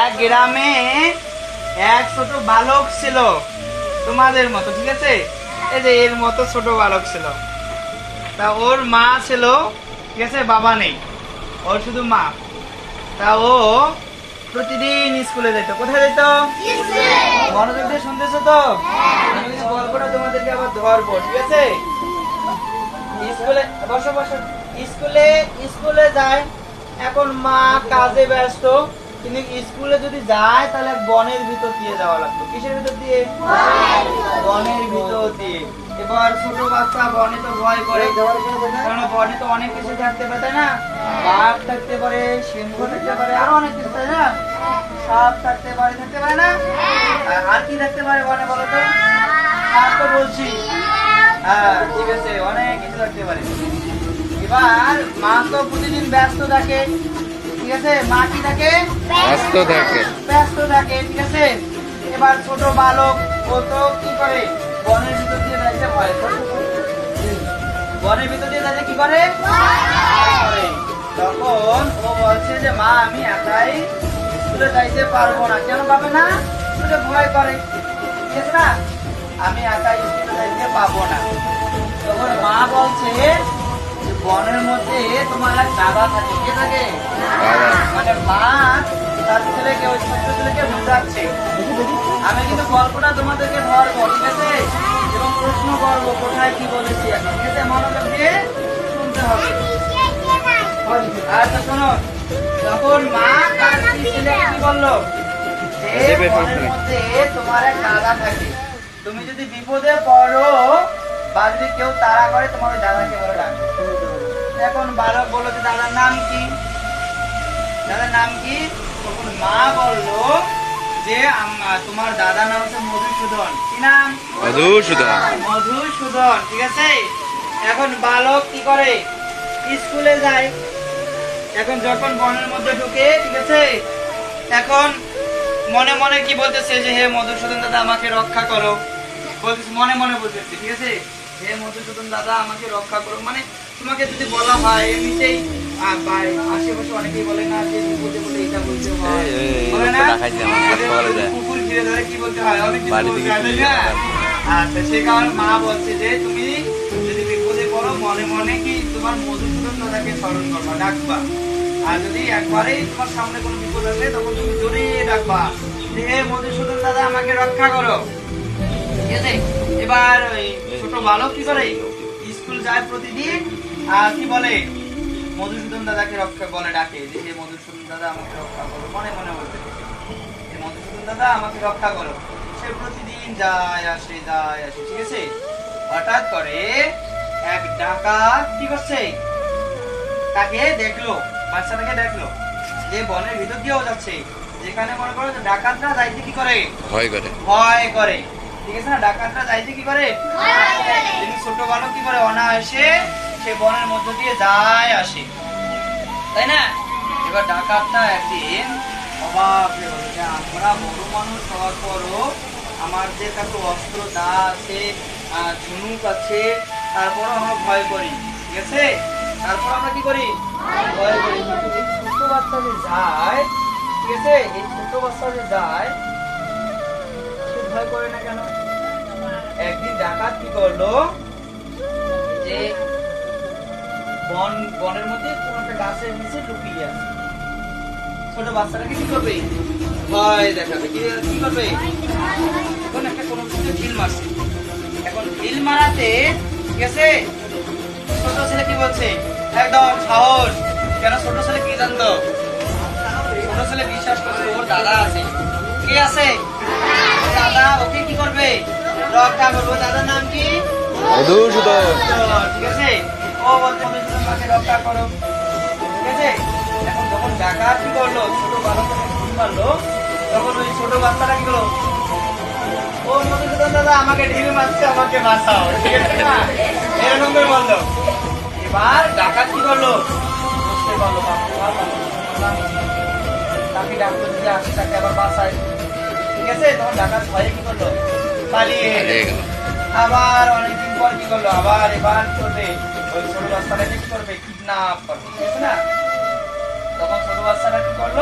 এক গ্রামে এক ছোট বালক ছিল তোমাদের মতো ঠিক আছে? এই যে এর মতো ছোট বালক ছিল। তা ওর মা ছিল ঠিক আছে বাবা নেই। ওর শুধু মা। তা ও প্রতিদিন স্কুলে যেত। কোথায় যেত? মনোযোগ দিয়ে শুনতেছো তো? আমি গল্পটা তোমাদেরকে আবার ধরবো ঠিক আছে? স্কুলে বসো বসো। স্কুলে স্কুলে যায়। এখন মা কাজে ব্যস্ত। কিন্তু স্কুলে যদি যায়, তাহলে বনের ভিতর দিয়ে যাওয়া লাগতো। কিসের ভিতর দিয়ে? বনের ভিতর দিয়ে। এবার ছোট বাচ্চা বনে তো ভয় করে। কারণ বনে তো অনেক কিছু থাকতে পারে না? বাঘ থাকতে পারে, সিংহ থাকতে পারে, আরও অনেক কিছু, তাই না? সাপ থাকতে পারে থাকতে পারে না? আর- আর কি থাকতে পারে বনে বলো তো? সাপ তো বলছি। হ্যাঁ ঠিক আছে, অনেক কিছু থাকতে পারে। এবার মা তো প্রতিদিন ব্যস্ত থাকে। ঠিক আছে? মা কি থাকে ব্যস্ত থাকে ব্যস্ত থাকে ঠিক আছে? এবার ছোট বালক ও তো কি করে? বনের ভিতর দিয়ে যাইতে ভয় করে বনের ভিতর দিয়ে যাইতে কি করে। তখন ও বলছে যে মা আমি একাই স্কুলে যাইতে পারব না। কেন পাবে না? ওটা ভয় করে। ঠিক আছে না? আমি একাই স্কুলে যাইতে পাবো না। তখন মা বলছে যে বনের মধ্যে তোমার এক দাদা থাকে কে থাকে? মা তার ছেলেকে ওই ছোট্ট ছেলেকে বোঝাচ্ছে। আমি কিন্তু গল্পটা তোমাদেরকে ধরবো ঠিক আছে? এবং প্রশ্ন করব কোথায় কি বলেছি এখন ঠিক আছে? মনোযোগ দিয়ে শুনতে হবে। আচ্ছা শোনো যখন মা তার কি বলল? যে দেবে বনের প্রশ্নে। মধ্যে তোমার এক দাদা থাকে। তুমি যদি বিপদে পড়ো বা যদি কেউ তাড়া করে তোমার দাদাকে বলে ডাকো এখন বালক বলল যে দাদার নাম কি? দাদার নাম কি? তখন মা বলল যে তোমার দাদার নাম হচ্ছে মধুসূদন। কি নাম? মধুসূদন। মধুসূদন ঠিক আছে? এখন বালক কি করে? স্কুলে যায়। এখন যখন বনের মধ্যে ঢুকে ঠিক আছে? এখন মনে মনে কি বলতেছে যে হে মধুসূদন দাদা আমাকে রক্ষা করো। বলতেছে মনে মনে বলতেছে ঠিক আছে? হে মধুসূদন দাদা আমাকে রক্ষা করো। মানে তোমাকে যদি বলা হয় এমনিতেই আশেপাশে অনেকেই বলে না যে বিপদে বলে এটা বলতে হয়। না? কুকুর ঘিরে ধরে কি বলতে হয়? অনেক কিছু বলতে হয়। আচ্ছা সেই কারণে মা বলছে যে তুমি যদি বিপদে পড়ো মনে মনে কি তোমার মধুসূদন দাদাকে স্মরণ করবা ডাকবা। আর যদি একবারেই তোমার সামনে কোনো বিপদ আসে তখন তুমি জোরে ডাকবা যে হে মধুসূদন দাদা আমাকে রক্ষা করো। ঠিক আছে? এবার ওই ছোট বালক কি করে? স্কুল যায় প্রতিদিন আর কি বলে? মধুসূদন দাদাকে রক্ষা বলে ডাকে যে হে মধুসূদন দাদা আমাকে রক্ষা করো। মনে মনে বলতে থাকে। মধুসূদন দাদা আমাকে রক্ষা করো। সে প্রতিদিন যায় আসে যায় আসে ঠিক আছে? হঠাৎ করে এক ডাকাত কি করছে? তাকে দেখল বাচ্চাটাকে দেখল। যে বনের ভিতর দিয়েও যাচ্ছে। যেখানে মনে করো যে ডাকাতরা যাইতে কি করে? ভয় করে। ভয় করে। ঠিক আছে না? ডাকাতরা যাইতে কি করে? ছোট বালক কি করে? অনায়াসে সে বনের মধ্য দিয়ে যায়, আসে। তাই না? এবার ডাকাতটা একদিন অবাক আমরা বড় মানুষ হওয়ার পরও আমাদের কাছে অস্ত্র দা আছে ঝুনুক আছে, তারপরও আমরা ভয় করি। ঠিক আছে? তারপর আমরা কি করি? ভয় করি। ছোট বাচ্চা যে যায়, ঠিক আছে? এই ছোট বাচ্চা যে যায়, সে ভয় করে না কেন? একদিন ডাকাত কি করল? যে বন বনের মধ্যে কোন একটা গাছের নিচে লুকিয়ে আছে। ছোট বাচ্চাটাকে কি করবে? ভয় দেখাবে। কি কি করবে? এখন একটা কোনো কিছু ঢিল মারছে। এখন ঢিল মারাতে ঠিক আছে ছোট ছেলে কি বলছে? একদম সাহস। কেন ছোট ছেলে কি জানতো? ছোট ছেলে বিশ্বাস করছে ওর দাদা আছে। কে আছে? দাদা ওকে কি করবে? রক্ষা করব। দাদার নাম কি? ঠিক আছে? ও বলছে মধুসূদন মাকে রক্ষা করো। ঠিক আছে? এখন যখন ডাকাত কি করল? ছোট বালকটাকে ফোন মারলো তখন ওই ছোট বাচ্চাটা কি করল? ও মধুসূদন দাদা আমাকে ঢিল মারছে আমাকে বাঁচাও। ঠিক আছে? না এরকম করে বলল। এবার ডাকাত কি করল? বুঝতে পারল তাকে ডাক্তার দিকে আসে তাকে আবার বাঁচায় ঠিক আছে? তখন ডাকাত ভয়ে কি করল? পালিয়ে আবার অনেকদিন পর কি করল? আবার এবার করবে ওই ছোট বাচ্চাটাকে কি করবে কিডন্যাপ করবে, ঠিক না? তখন ছোট বাচ্চাটা কি করল?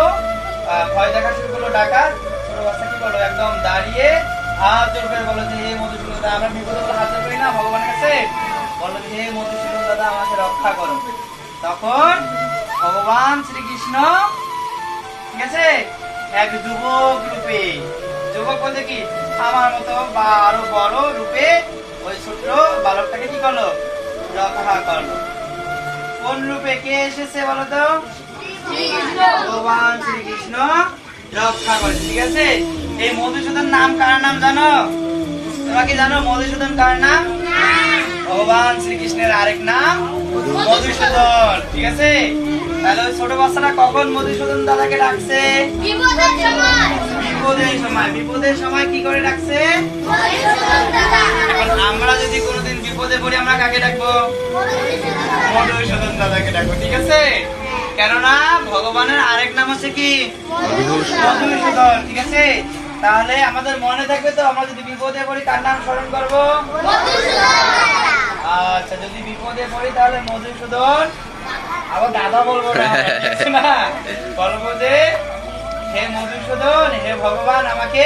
ভয় দেখা শুরু করল, ডাকাত। ছোট বাচ্চা কি বলো একদম দাঁড়িয়ে হাত জোর করে বলো যে, হে মধুসূদন দাদা, আমরা বিপদে হাত জোর করি না, ভগবানের কাছে? বলো যে, হে মধুসূদন দাদা, আমাকে রক্ষা করো। তখন ভগবান শ্রীকৃষ্ণ, ঠিক আছে? এক যুবক রূপে, যুবক বলতে কি? আমার মতো বা আরও বড় রূপে ওই ছোট্ট বালকটাকে কি করল? রক্ষা কোন রূপে কে এসেছে বলো তো ভগবান শ্রীকৃষ্ণ রক্ষা করে ঠিক আছে এই মধুসূদন নাম কার নাম জানো তোমরা কি জানো মধুসূদন কার নাম ভগবান শ্রীকৃষ্ণের আরেক নাম মধুসূদন ঠিক আছে তাহলে ওই ছোট বাচ্চাটা কখন মধুসূদন দাদাকে ডাকছে বিপদের সময় বিপদের সময়। কি করে ডাকছে আমরা যদি কোনোদিন বিপদে পড়ি আমরা কাকে ডাকবো? মধুসূদন দাদাকে ডাকবো ঠিক আছে? কেননা ভগবানের আরেক নাম আছে কি? মধুসূদন। ঠিক আছে? তাহলে আমাদের মনে থাকবে তো আমরা যদি বিপদে পড়ি কার নাম স্মরণ করব? আচ্ছা যদি বিপদে পড়ি তাহলে মধুসূদন আবার দাদা বলব না বলব যে হে মধুসূদন হে ভগবান আমাকে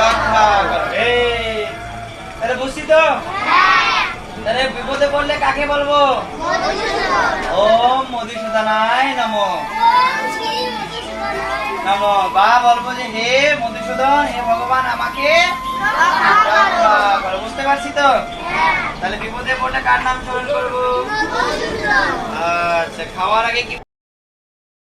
রক্ষা করো। বুঝছি তো? তাহলে বিপদে পড়লে কাকে বলব? ও মধুসূদনায় নমো। নমো। বা বলব যে, হে মধুসূদন, হে ভগবান, আমাকে বুঝতে পারছি তো? তাহলে বিপদে পড়লে কার নাম স্মরণ করব? আচ্ছা খাওয়ার আগে কি